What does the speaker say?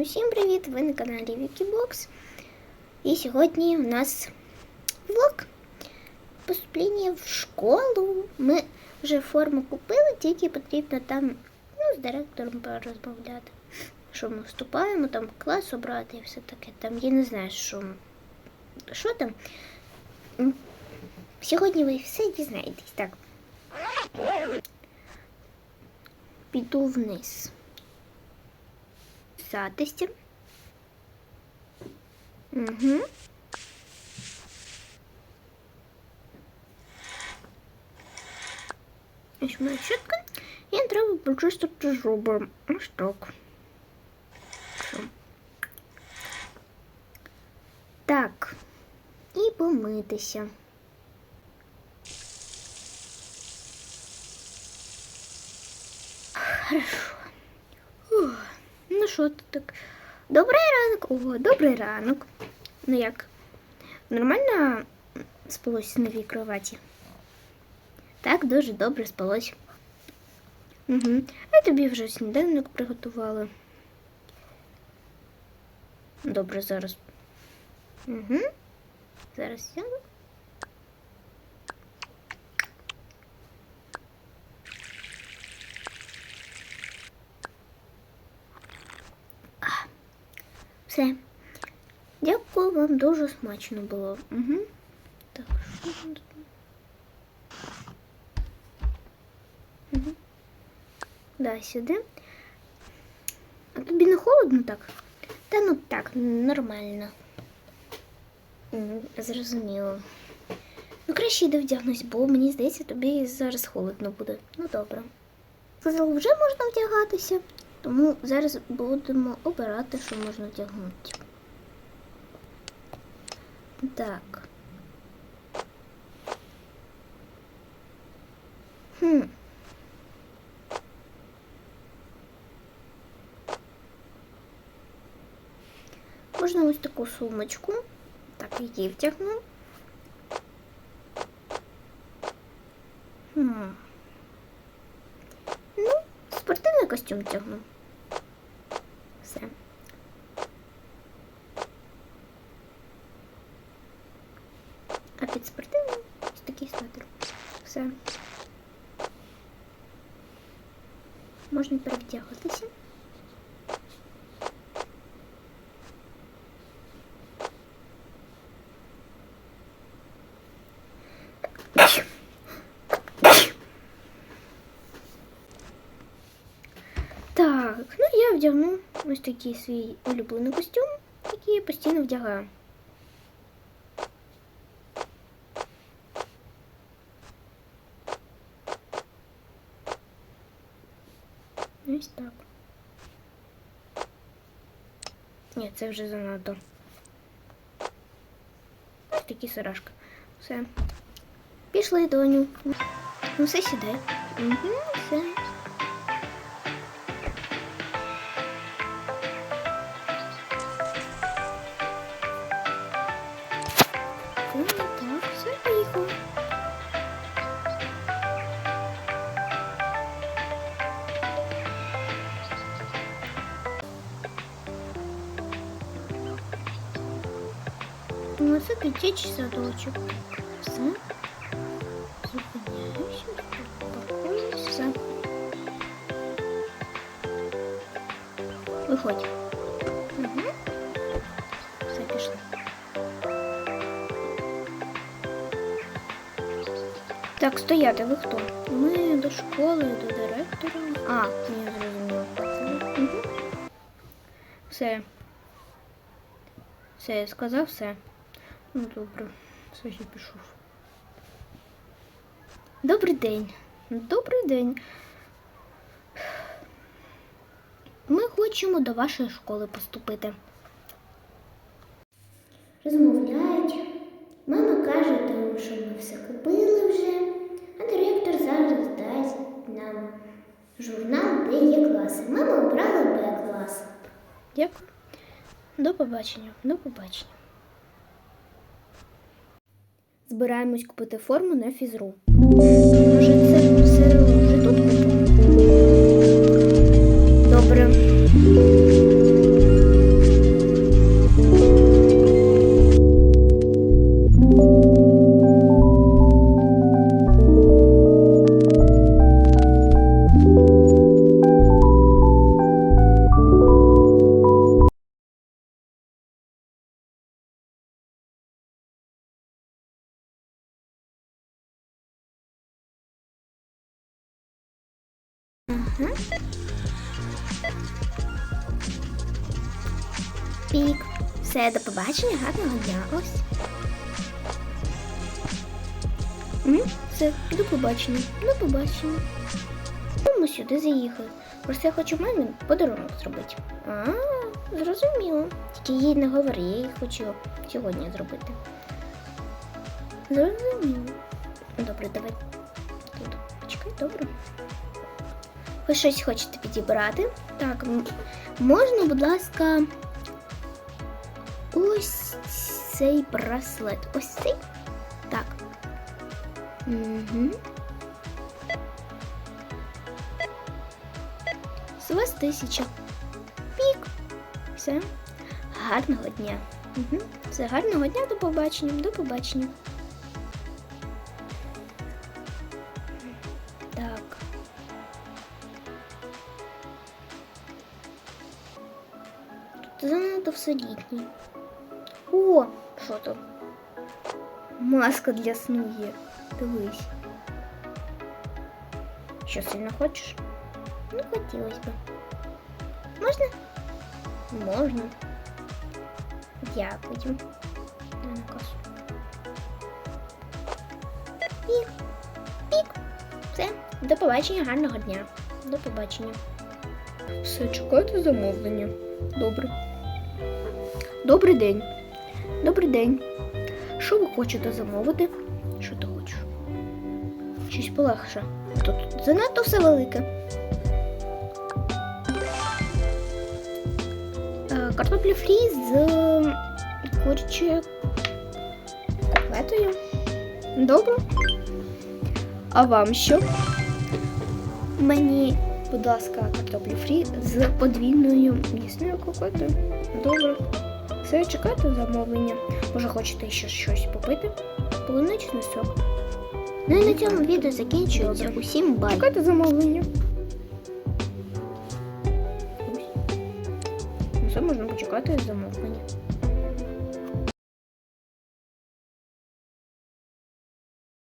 Усім привіт! Ви на каналі Вікібокс. І сьогодні у нас влог поступлення в школу. Ми вже форму купили, тільки потрібно там ну, з директором порозмовляти. Що ми вступаємо, там клас обрати і все таке. Там я не знаю, що, що там. Сьогодні ви все дізнаєтесь. Так. Піду вниз. Записі. Угу. Ось моя щітка. І треба почистити зуби. Ось так. Все. Так. І помитися. Хорошо. Що тут так? Добрий ранок. О, добрий ранок. Ну як? Нормально спалось на новій кроваті? Так, дуже добре спалось. Угу. А тобі вже сніданок приготували. Добре, зараз. Угу. Зараз сяду. Все. Дякую вам дуже смачно було. Угу. Так, що тут? Угу. Да, сюди. А тобі не холодно так? Та ну так, нормально. Зрозуміло. Ну, краще йди вдягнусь, бо мені здається, тобі зараз холодно буде. Ну добре. Сказав, вже можна вдягатися, тому зараз будемо обирати, що можна вдягнути. Так. Хм. Можна ось таку сумочку. Так, її втягну. Хм. Ну, спортивний костюм тягну. Все. А під спортивний ось такий светр. Все. Можна перевдягатися. Так, ну я вдягну ось такий свій улюблений костюм, який я постійно вдягаю. Ось так. Ні, це вже занадто. Ось такі сорашка. Все. Пішли, доню. Ну, все сідай. Угу, все. Це дитячий садочок. Все. Зупиняюся, паркуюсь, все. Виходь. Угу. Все, пішли. Так, стояти, ви хто? Ми до школи, до директора. А, ні, зрозуміло. Угу. Все. Все, я сказав все. Ну, добре, все ще пішов. Добрий день. Добрий день. Ми хочемо до вашої школи поступити. Розмовляють. Мама каже, тому що ми все купили вже, а директор зараз дасть нам журнал, де є класи. Мама обрала Б клас. Дякую. До побачення. До побачення. Збираємось купити форму на фізру. Ага. Пік. Все, до побачення, гарного дня. Ось. М, Все, до побачення. До побачення. Ми сюди заїхали. Просто я хочу мамі подарунок зробити. А, зрозуміло. Тільки їй не говори, я їй хочу сьогодні зробити. Зрозуміло. Добре, давай. Тут. Чекай, добре. Ви щось хочете підібрати? Так, можна, будь ласка, ось цей браслет. Ось цей? Так. Угу. З вас тисяча. Пік. Все. Гарного дня. Угу. Все, гарного дня, до побачення. До побачення. Літнє. О, що там? Маска для сну є. Дивись. Що сильно хочеш? Ну, хотілося б. Можна? Можна. Дякую. Касу. Пік. Пік. Все. До побачення, гарного дня. До побачення. Все, чекайте замовлення. Добре. Добрий день. Добрий день. Що ви хочете замовити? Що ти хочеш? Щось полегше. Тут занадто все велике. Е, Картоплі фрі з е, курячою котлетою. Добре. А вам що? Мені, будь ласка, картоплю фрі з подвійною м'ясною котлетою. Добре. Все, чекайте замовлення. Може, хочете ще щось попити? Полуничний сок. Ну і на цьому відео закінчується. Усім бай. Чекайте замовлення. Ну, Все можна почекати замовлення.